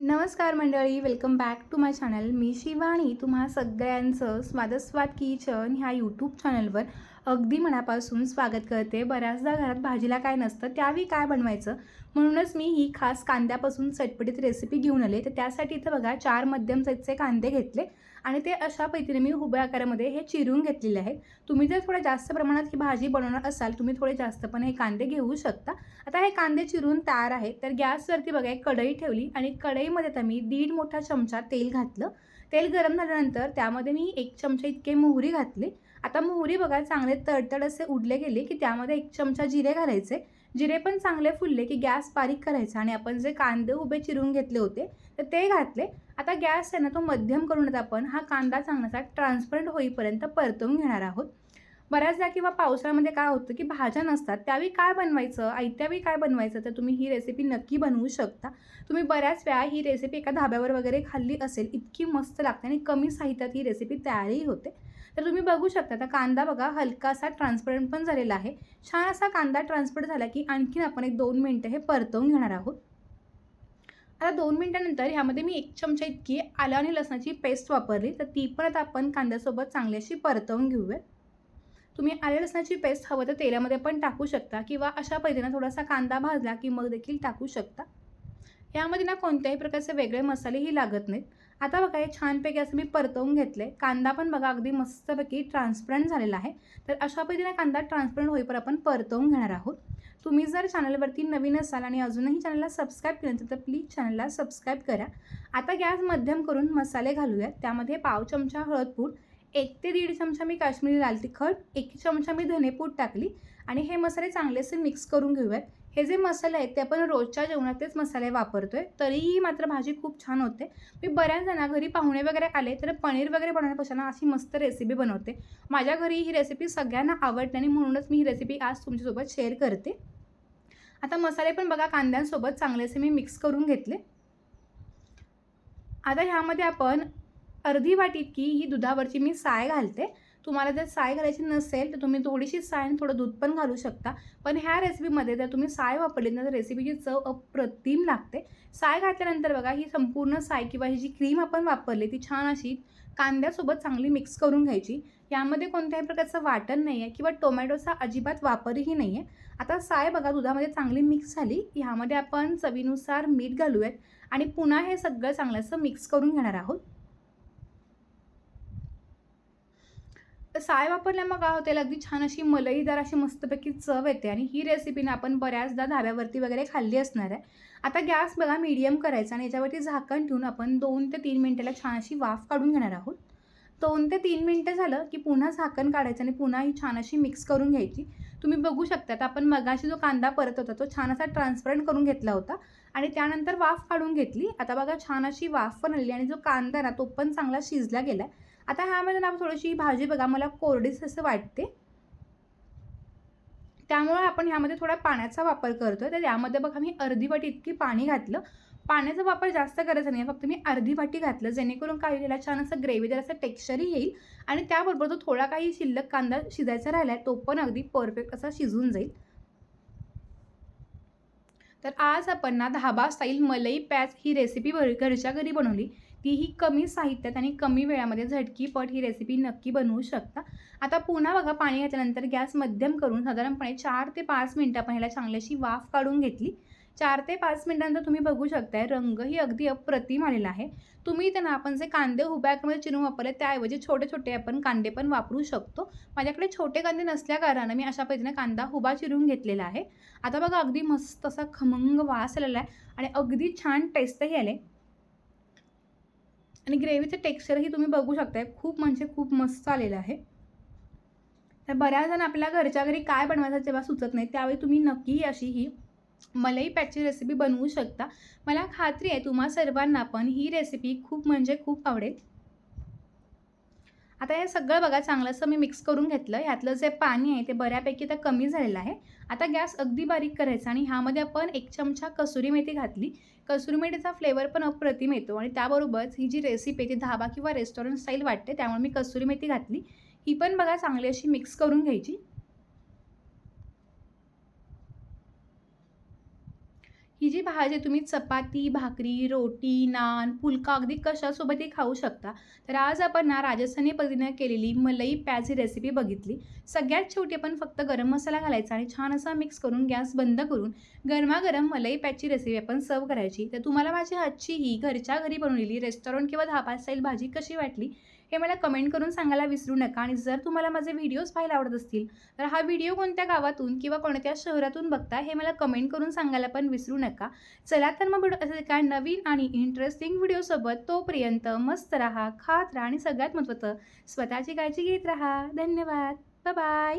नमस्कार मंडळी welcome back to my channel मी शिवानी. तुम्हा सगळ्यांचं स्वादस्वाद किचन ह्या यूट्यूब चॅनलवर अगदी मनापासून स्वागत करते. बऱ्याचदा घरात भाजीला काय नसतं त्यावेळी काय बनवायचं? म्हणूनच मी ही खास कांद्यापासून चटपटीत रेसिपी घेऊन आले. तर त्यासाठी इथं बघा चार मध्यम साईजचे कांदे घेतले. आणि ते अशा पद्धतीने मी उभ्या आकारामध्ये हे चिरून घेतलेले आहेत. तुम्ही जर थोड्या जास्त प्रमाणात ही भाजी बनवणार असाल तुम्ही थोडे जास्त पण हे कांदे घेऊ शकता. आता हे कांदे चिरून तयार आहेत तर गॅसवरती बघा एक कढई ठेवली आणि कढईमध्ये आता मी दीड मोठा चमचा तेल घातलं. तेल गरम झाल्यानंतर त्यामध्ये मी एक चमचा इतके मोहरी घातली. आता मोहरी बघा चांगले तडतड असे उडले गेले की त्यामध्ये एक चमचा जिरे घालायचे. जिरे पण चांगले फुलले की गॅस बारीक करायचा आणि आपण जे कांदे उभे चिरून घेतले होते तर ते घातले. आता गॅस आहे ना तो मध्यम करूनच आपण हा कांदा चांगलासा ट्रान्सपरंट होईपर्यंत परतवून घेणार आहोत. बऱ्याचदा किंवा पावसाळ्यामध्ये काय होतं की भाज्या नसतात त्यावेळी काय बनवायचं? ऐत्यावेळी काय बनवायचं? तर तुम्ही ही रेसिपी नक्की बनवू शकता. तुम्ही बऱ्याच वेळा ही रेसिपी एका धाब्यावर वगैरे खाल्ली असेल इतकी मस्त लागते आणि कमी साहित्यात ही रेसिपी तयारही होते. तर तुम्ही बघू शकता आता कांदा बघा हलकासा ट्रान्सपरंट पण झालेला आहे. छान असा कांदा ट्रान्सपरंट झाला की आणखीन आपण एक दोन मिनटं हे परतवून घेणार आहोत. आता दोन मिनटानंतर ह्यामध्ये मी एक चमचा इतकी आलं आणि लसणाची पेस्ट वापरली. तर ती पण आता आपण कांद्यासोबत चांगली अशी परतवून घेऊयात तुम्ही आले लसणाची पेस्ट हवं तर तेलामध्ये पण टाकू शकता किंवा अशा पद्धतीनं थोडासा कांदा भाजला की मग देखील टाकू शकता. यामध्ये ना कोणत्याही प्रकारचे वेगळे मसालेही लागत नाहीत. आता बघा हे छानपैकी असं मी परतवून घेतले कांदा पण बघा अगदी मस्तपैकी ट्रान्सपरंट झालेला आहे. तर अशा पद्धतीने कांदा ट्रान्सपरंट होईपर आपण परतवून घेणार आहोत. तुम्ही जर चॅनलवरती नवीन असाल आणि अजूनही चॅनलला सबस्क्राईब केलं नसेल तर प्लीज चॅनलला सबस्क्राईब करा. आता गॅस मध्यम करून मसाले घालूयात. त्यामध्ये पाव चमचा हळदपूड एक ते दीड चमचा मी काश्मीरी लाल तिखट एक चमचा मी धनेपूड टाकली आणि हे मसाले चांगलेसे मिक्स करून घेऊयात. हे जे मसाले आहेत ते आपण रोजच्या जेवणातलेच मसाले वापरतो आहे तरीही मात्र भाजी खूप छान होते. मी बऱ्याच जणा घरी पाहुणे वगैरे आले तर पनीर वगैरे बनवण्यापेक्षा ना अशी मस्त रेसिपी बनवते. माझ्या घरी ही रेसिपी सगळ्यांना आवडते आणि म्हणूनच मी ही रेसिपी आज तुमच्यासोबत शेअर करते. आता मसाले पण बघा कांद्यांसोबत चांगलेसे मी मिक्स करून घेतले. आता ह्यामध्ये आपण अर्धी वाटी इतकी ही दुधावरची मी साय घालते. तुम्हाला जर साय घालायची नसेल तर तुम्ही थोडीशी साय आणि थोडं दूध पण घालू शकता. पण ह्या रेसिपीमध्ये जर तुम्ही साय वापरली ना तर रेसिपीची चव अप्रतिम लागते. साय घातल्यानंतर बघा ही संपूर्ण साय किंवा ही जी क्रीम आपण वापरली ती छान अशी कांद्यासोबत चांगली मिक्स करून घ्यायची. यामध्ये कोणत्याही प्रकारचं वाटण नाही आहे किंवा टोमॅटोचा अजिबात वापरही नाही आहे आता साय बघा दुधामध्ये चांगली मिक्स झाली. ह्यामध्ये आपण चवीनुसार मीठ घालूयात आणि पुन्हा हे सगळं चांगलं असं मिक्स करून घेणार आहोत. तर साय वापरल्यामुळे काय होते अगदी छान अशी मलईदार अशी मस्तपैकी चव येते आणि ही रेसिपीने आपण बऱ्याचदा धाब्यावरती वगैरे खाल्ली असणार आहे. आता गॅस बघा मीडियम करायचा आणि याच्यावरती झाकण ठेवून आपण दोन ते तीन मिनटाला छान अशी वाफ काढून घेणार आहोत. दोन ते तीन मिनटं झालं की पुन्हा झाकण काढायचं आणि पुन्हा ही छान अशी मिक्स करून घ्यायची. तुम्ही बघू शकता तर आपण मगाशी जो कांदा परत होता तो छान असा ट्रान्सपरंट करून घेतला होता आणि त्यानंतर वाफ काढून घेतली. आता बघा छान अशी वाफ पण आली आणि जो कांदा ना तो पण चांगला शिजला गेला आहे आता ह्यामध्ये ना थोडीशी भाजी बघा मला कोरडीच असं वाटते. त्यामुळे आपण ह्यामध्ये थोडा पाण्याचा वापर करतो तर यामध्ये बघा मी अर्धी वाटी इतकी पाणी घातलं. पाण्याचा वापर जास्त करायचा नाही फक्त मी अर्धी वाटी घातलं. जेणेकरून काय होईल छान असं ग्रेव्हीदार असं टेक्स्चरही येईल. आणि त्याबरोबर जो थोडा काही शिल्लक कांदा शिजायचा राहिला आहे तो पण अगदी परफेक्ट असा शिजून जाईल. तर आज आपण ना धाबा स्टाईल मलई पॅच ही रेसिपी घरच्या घरी बनवली. तीही कमी साहित्यात आणि कमी वेळामध्ये झटकीपट ही रेसिपी नक्की बनवू शकता. आता पुन्हा बघा पाणी घातल्यानंतर गॅस मध्यम करून साधारणपणे चार ते पाच मिनटं आपण ह्याला चांगल्याशी वाफ काढून घेतली. चार ते पाच मिनटानंतर तुम्ही बघू शकताय रंगही अगदी अप्रतिम आलेला आहे. तुम्ही त्यांना आपण जे कांदे हुबॅकमध्ये चिरून वापरले त्याऐवजी छोटे छोटे आपण कांदे पण वापरू शकतो. माझ्याकडे छोटे कांदे नसल्याकारणानं मी अशा पद्धतीने कांदा हुबा चिरून घेतलेला आहे. आता बघा अगदी मस्त असा खमंग वास आलेला आहे आणि अगदी छान टेस्टही आले आणि ग्रेव्हीचं टेक्स्चरही तुम्ही बघू शकताय. खूप म्हणजे खूप मस्त आलेलं आहे. तर बऱ्याच जण आपल्या घरच्या घरी काय बनवायचं जेव्हा सुचत नाही त्यावेळी तुम्ही नक्की अशी ही मलई पॅटची रेसिपी बनवू शकता. मला खात्री आहे तुम्हा सर्वांना पण ही रेसिपी खूप म्हणजे खूप आवडेल. आता हे सगळं बघा चांगलं असं मी मिक्स करून घेतलं. ह्यातलं जे पाणी आहे ते बऱ्यापैकी तर कमी झालेलं आहे. आता गॅस अगदी बारीक करायचा आणि ह्यामध्ये आपण एक चमचा कसुरी मेथी घातली. कसुरी मेथीचा फ्लेवर पण अप्रतिम येतो आणि त्याबरोबरच ही जी रेसिपी आहे ती धाबा किंवा रेस्टॉरंट स्टाईल वाटते त्यामुळे मी कसुरी मेथी घातली. ही पण बघा चांगली अशी मिक्स करून घ्यायची. ही जी भाजी तुम्ही चपाती भाकरी रोटी नान फुलका अगदी कशासोबतही खाऊ शकता. तर आज आपण ना राजस्थानी पद्धतीने केलेली मलई प्याज ही रेसिपी बघितली. सगळ्यात शेवटी आपण फक्त गरम मसाला घालायचा आणि छान असा मिक्स करून गॅस बंद करून गरमागरम मलई प्याजची रेसिपी आपण सर्व करायची. तर तुम्हाला माझी आजची ही घरच्या घरी बनवलेली रेस्टॉरंट किंवा धाबा स्टाईल भाजी कशी वाटली? हे मला कमेंट करून सांगायला विसरू नका आणि जर तुम्हाला माझे व्हिडिओज पाहायला आवडत असतील तर हा व्हिडिओ कोणत्या गावातून किंवा कोणत्या शहरातून बघता हे मला कमेंट करून सांगायला पण विसरू नका. चला तर मग असे काय नवीन आणि इंटरेस्टिंग व्हिडिओसोबत तोपर्यंत मस्त राहा खात राहा आणि सगळ्यात महत्त्वाचं स्वतःची काळजी घेत राहा. धन्यवाद. बाय